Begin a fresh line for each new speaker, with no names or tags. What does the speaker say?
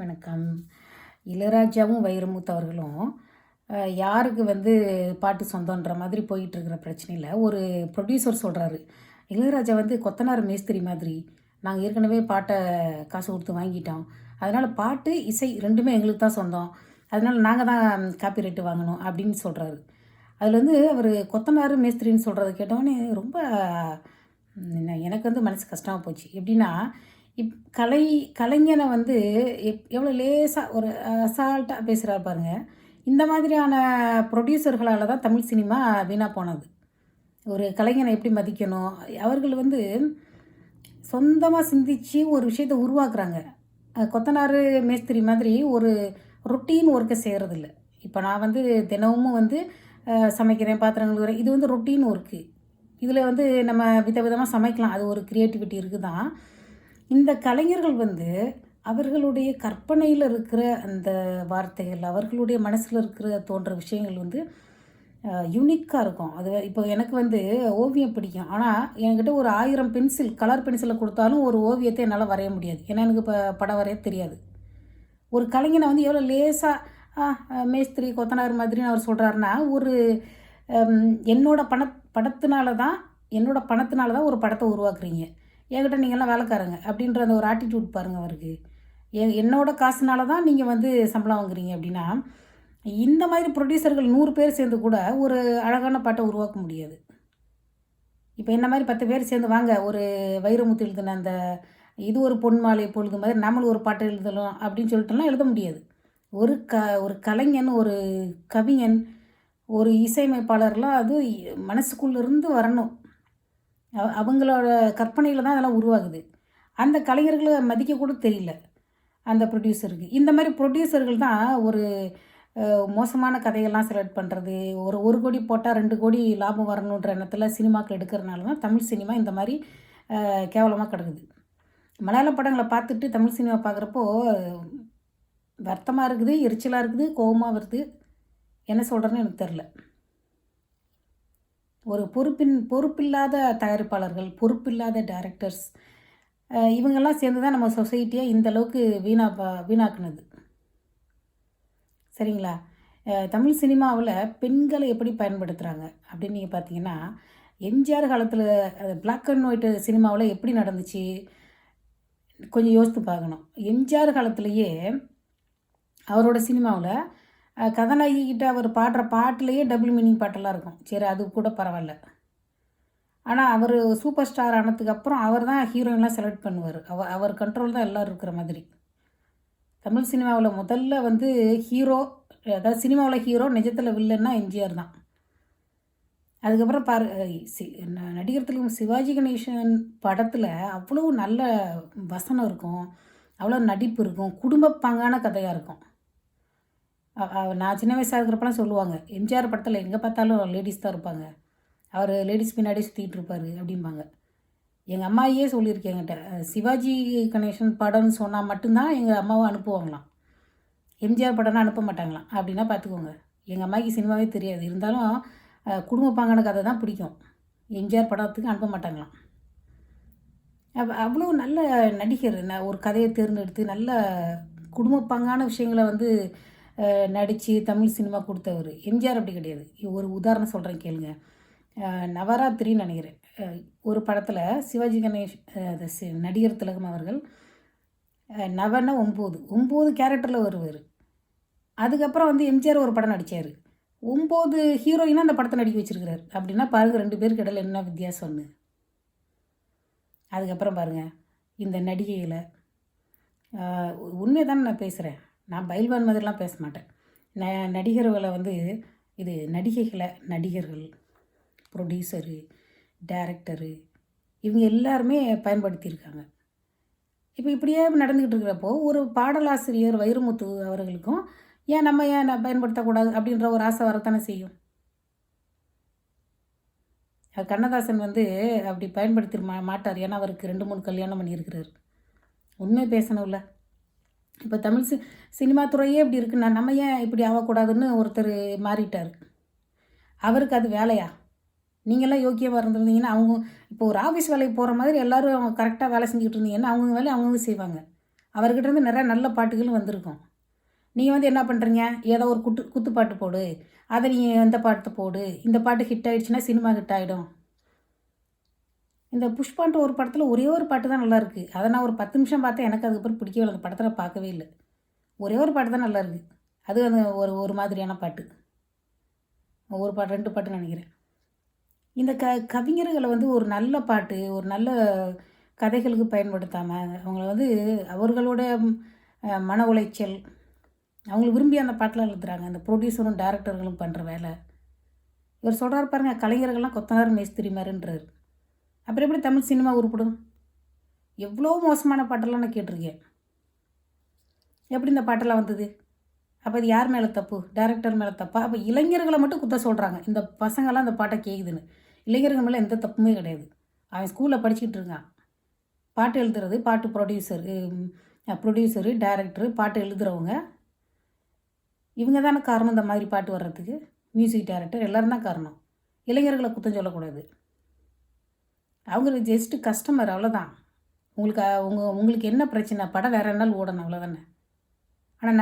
வணக்கம். இளையராஜாவும் வைரமுத்து அவர்களும் யாருக்கு வந்து பாட்டு சொந்தன்ற மாதிரி போயிட்டுருக்கிற பிரச்சனையில் ஒரு ப்ரொடியூசர் சொல்கிறாரு இளையராஜா வந்து கொத்தனார் மேஸ்திரி மாதிரி நாங்கள் ஏற்கனவே பாட்டை காசு கொடுத்து வாங்கிட்டோம். அதனால் பாட்டு இசை ரெண்டுமே எங்களுக்கு தான் சொந்தம். அதனால் நாங்கள் தான் காப்பிரைட்டு வாங்கணும் அப்படின்னு சொல்கிறாரு அதில் வந்து அவர் கொத்தனார் மேஸ்திரின்னு சொல்கிறத கேட்டோன்னே ரொம்ப என்ன, எனக்கு வந்து மனசு கஷ்டமாக போச்சு. எப்படின்னா இப் கலை கலைஞனை வந்து எப் எவ்வளோ லேசாக ஒரு அசால்ட்டாக பேசுகிறாரு பாருங்க. இந்த மாதிரியான ப்ரொடியூசர்களால் தான் தமிழ் சினிமா வீணாக போனது. ஒரு கலைஞனை எப்படி மதிக்கணும்? அவர்கள் வந்து சொந்தமாக சிந்திச்சு ஒரு விஷயத்தை உருவாக்குறாங்க. கொத்தனார் மேஸ்திரி மாதிரி ஒரு ரொட்டீன் ஒர்க்கை செய்கிறதில்ல இப்போ நான் வந்து தினமும் வந்து சமைக்கிறேன் பாத்திரங்கள் கழுவுறேன். இது வந்து ரொட்டீன் ஒர்க்கு. இதில் வந்து நம்ம விதவிதமாக சமைக்கலாம். அது ஒரு க்ரியேட்டிவிட்டி இருக்குது தான் இந்த கலைஞர்கள் வந்து அவர்களுடைய கற்பனையில் இருக்கிற அந்த வார்த்தைகள் அவர்களுடைய மனசில் இருக்கிற தோன்ற விஷயங்கள் வந்து யூனிக்காக இருக்கும். அது இப்போ எனக்கு வந்து ஓவியம் பிடிக்கும். ஆனால் என்கிட்ட ஒரு ஆயிரம் பென்சில் கலர் பென்சிலை கொடுத்தாலும் ஒரு ஓவியத்தை என்னால் வரைய முடியாது. ஏன்னா எனக்கு இப்போ படம் வரைய தெரியாது. ஒரு கலைஞனை வந்து எவ்வளோ லேசாக மேஸ்திரி கொத்தனார் மாதிரின்னு அவர் சொல்கிறாருன்னா ஒரு என்னோடய பண படத்தினால தான் என்னோடய பணத்தினால தான் ஒரு படத்தை உருவாக்குறீங்க. என்கிட்ட நீங்கள்லாம் வேலைக்காரங்க அப்படின்ற அந்த ஒரு ஆட்டிடியூட் பாருங்கள் அவருக்கு. எ என்னோட காசுனால தான் நீங்கள் வந்து சம்பளம் வாங்குறீங்க அப்படின்னா இந்த மாதிரி ப்ரொடியூசர்கள் நூறு பேர் சேர்ந்து கூட ஒரு அழகான பாட்டை உருவாக்க முடியாது. இப்போ என்ன மாதிரி பத்து பேர் சேர்ந்து வாங்க ஒரு வைரமுத்து எழுதின அந்த இது ஒரு பொன் மாலை பொழுது மாதிரி நம்மளும் ஒரு பாட்டு எழுதலாம் அப்படின்னு சொல்லிட்டுலாம் எழுத முடியாது. ஒரு க ஒரு கலைஞன் ஒரு கவிஞன் ஒரு இசையமைப்பாளர்லாம் அது மனசுக்குள்ளேருந்து வரணும். அவங்களோட கற்பனையில் தான் அதெல்லாம் உருவாகுது. அந்த கலைஞர்களை மதிக்க கூட தெரியல. அந்த ப்ரொடியூசருக்கு இந்த மாதிரி ப்ரொடியூசர்கள் தான் ஒரு மோசமான கதையெல்லாம் செலக்ட் பண்ணுறது ஒரு ஒரு கோடி போட்டால் ரெண்டு கோடி லாபம் வரணுன்ற எண்ணத்தில் சினிமாக்கள் எடுக்கிறனால தான் தமிழ் சினிமா இந்த மாதிரி கேவலமாக கிடக்குது. மலையாள படங்களை பார்த்துட்டு தமிழ் சினிமா பார்க்குறப்போ வருத்தமாக இருக்குது எரிச்சலாக இருக்குது கோபமாக வருது. என்ன சொல்கிறேன்னு எனக்கு தெரில ஒரு பொறுப்பின் பொறுப்பில்லாத தயாரிப்பாளர்கள் பொறுப்பில்லாத டைரக்டர்ஸ் இவங்கெல்லாம் சேர்ந்து தான் நம்ம சொசைட்டியை இந்த அளவுக்கு வீணா வீணாக்குனது. சரிங்களா? தமிழ் சினிமாவில் பெண்களை எப்படி பயன்படுத்துகிறாங்க அப்படின்னு நீங்கள் பார்த்தீங்கன்னா எம்ஜிஆர் காலத்தில் பிளாக் அண்ட் ஒயிட் சினிமாவில் எப்படி நடந்துச்சு? கொஞ்சம் யோசித்து பார்க்கணும். எம்ஜிஆர் காலத்திலேயே அவரோட சினிமாவில் கதாநாயகிக்கிட்ட அவர் பாடுற பாட்டிலேயே டபுள் மீனிங் பாட்டெல்லாம் இருக்கும். சரி அது கூட பரவாயில்ல. ஆனால் அவர் சூப்பர் ஸ்டார் ஆனதுக்கப்புறம் அவர் தான் ஹீரோயின்லாம் செலக்ட் பண்ணுவார். அவர் அவர் கண்ட்ரோல் தான் எல்லோரும் இருக்கிற மாதிரி. தமிழ் சினிமாவில் முதல்ல வந்து ஹீரோ அதாவது சினிமாவில் ஹீரோ நிஜத்தில் வில்லன்னா எம்ஜிஆர் தான். அதுக்கப்புறம் பாரு சி நடிகர் திலகம் சிவாஜி கணேசன் படத்தில் அவ்வளோ நல்ல வசனம் இருக்கும். அவ்வளோ நடிப்பு இருக்கும். குடும்ப பங்கான கதையாக இருக்கும். நான் சின்ன வயசாக இருக்கிறப்பெல்லாம் சொல்லுவாங்க எம்ஜிஆர் படத்தில் எங்கே பார்த்தாலும் லேடிஸ் தான் இருப்பாங்க. அவர் லேடிஸ் பின்னாடி சுற்றிட்டு இருப்பார் அப்படிம்பாங்க. எங்கள் அம்மாயே சொல்லியிருக்கேன் என்கிட்ட சிவாஜி கணேசன் படம்னு சொன்னால் மட்டும்தான் எங்கள் அம்மாவை அனுப்புவாங்களாம். எம்ஜிஆர் படம்னா அனுப்ப மாட்டாங்களாம் அப்படின்னா பார்த்துக்கோங்க. எங்கள் அம்மாவுக்கு சினிமாவே தெரியாது இருந்தாலும் குடும்ப குடும்பப்பாங்கான கதை தான் பிடிக்கும். எம்ஜிஆர் படத்துக்கு அனுப்ப மாட்டாங்களாம். அவ்வளோ நல்ல நடிகர் ஒரு கதையை தேர்ந்தெடுத்து நல்ல குடும்ப பங்கான விஷயங்களை வந்து நடித்து தமிழ் சினிமா கொடுத்தவர். எம்ஜிஆர் அப்படி கிடையாது. ஒரு உதாரணம் சொல்கிறேன் கேளுங்க. நவராத்திரின்னு நினைக்கிறேன். ஒரு படத்தில் சிவாஜி கணேஷ் நடிகர் திலகம் அவர்கள் நவன ஒம்பது. ஒம்பது கேரக்டரில் வருவார். அதுக்கப்புறம் வந்து எம்ஜிஆர் ஒரு படம் நடித்தார் ஒம்பது ஹீரோயினாக அந்த படத்தை நடிக்க வச்சுருக்கிறார். அப்படின்னா பாருங்கள் ரெண்டு பேருக்கு இடையில என்ன வித்தியாசம்னு. அதுக்கப்புறம் பாருங்கள் இந்த நடிகையில் உண்மையை தானே நான் பேசுகிறேன் நான் பயில்வான் மாதிரிலாம் பேச மாட்டேன் ந நடிகர்களை வந்து இது நடிகைகளை நடிகர்கள் ப்ரொடியூசரு டேரக்டரு இவங்க எல்லாருமே பயன்படுத்தியிருக்காங்க. இப்போ இப்படியே நடந்துக்கிட்டு இருக்கிறப்போ ஒரு பாடலாசிரியர் வைரமுத்து அவர்களுக்கும் ஏன் நம்ம ஏன் நான் பயன்படுத்தக்கூடாது அப்படின்ற ஒரு ஆசை வரத்தானே செய்யும்? கண்ணதாசன் வந்து அப்படி பயன்படுத்தி மாட்டார். ஏன்னா அவருக்கு ரெண்டு மூணு கல்யாணம் பண்ணியிருக்கிறார். உண்மை பேசணும்ல. இப்போ தமிழ் சி சினிமா துறையே இப்படி இருக்குன்னா நம்ம ஏன் இப்படி ஆகக்கூடாதுன்னு ஒருத்தர் மாறிட்டார். அவருக்கு அது வேலையா? நீங்களாம் யோக்கியமாக இருந்திருந்தீங்கன்னா அவங்க இப்போ ஒரு ஆஃபீஸ் வேலைக்கு போகிற மாதிரி எல்லாரும் கரெக்டாக வேலை செஞ்சுக்கிட்டு இருந்தீங்கன்னா அவங்க வேலையை அவங்கவுங்க செய்வாங்க. அவர்கிட்ட இருந்து நல்ல பாட்டுகளும் வந்திருக்கும். நீங்கள் வந்து என்ன பண்ணுறீங்க ஏதோ ஒரு குட்டு குத்து பாட்டு போடு. அதை நீ எந்த பாட்டு போடு? இந்த பாட்டு ஹிட் ஆகிடுச்சுன்னா சினிமா ஹிட் ஆகிடும் இந்த புஷ்பான்ட்டு ஒரு படத்தில் ஒரே ஒரு பாட்டு தான் நல்லாயிருக்கு அதை நான் ஒரு பத்து நிமிஷம் பார்த்தேன் எனக்கு அதுக்கப்புறம் பிடிக்கவே இல்லை. அந்த படத்தில் பார்க்கவே இல்லை. ஒரே ஒரு பாட்டு தான் நல்லா இருக்குது அது அந்த ஒரு ஒரு மாதிரியான பாட்டு. ஒரு பாட்டு ரெண்டு பாட்டு நினைக்கிறேன். இந்த க கவிஞர்களை வந்து ஒரு நல்ல பாட்டு ஒரு நல்ல கதைகளுக்கு பயன்படுத்தாமல் அவங்கள வந்து அவர்களோட மன உளைச்சல் அவங்களுக்கு விரும்பி அந்த பாட்டெலாம் எழுதுறாங்க. அந்த ப்ரொடியூசரும் டேரக்டர்களும் பண்ணுற வேலை. இவர் சொல்கிறார் பாருங்கள் கலைஞர்கள்லாம் கொத்தனார் மேஸ்திரி மாதிரின்றார். அப்புறம் எப்படி தமிழ் சினிமா உருப்படும்? எவ்வளோ மோசமான பாட்டெல்லாம் நான் கேட்டிருக்கேன். எப்படி இந்த பாட்டெல்லாம் வந்தது? அப்போ இது யார் மேலே தப்பு? டேரக்டர் மேலே தப்பா? அப்போ இளைஞர்களை மட்டும் குத்த சொல்கிறாங்க இந்த பசங்கள்லாம் அந்த பாட்டை கேட்குதுன்னு இளைஞர்கள் மேலே எந்த தப்புமே கிடையாது. அவன் ஸ்கூலில் படிச்சுக்கிட்டு இருக்கான். பாட்டு எழுதுறது பாட்டு ப்ரொடியூசரு ப்ரொடியூசரு டேரக்டரு பாட்டு எழுதுகிறவங்க இவங்க தானே காரணம் இந்த மாதிரி பாட்டு வர்றதுக்கு? மியூசிக் டேரக்டர் எல்லோரும் தான் காரணம். இளைஞர்களை குத்தம் சொல்லக்கூடாது. அவங்க ஜஸ்ட்டு கஸ்டமர் அவ்வளோதான் உங்களுக்கு உங்கள் உங்களுக்கு என்ன பிரச்சனை? படம் வேறு நாள் ஓடணும் அவ்வளோதானே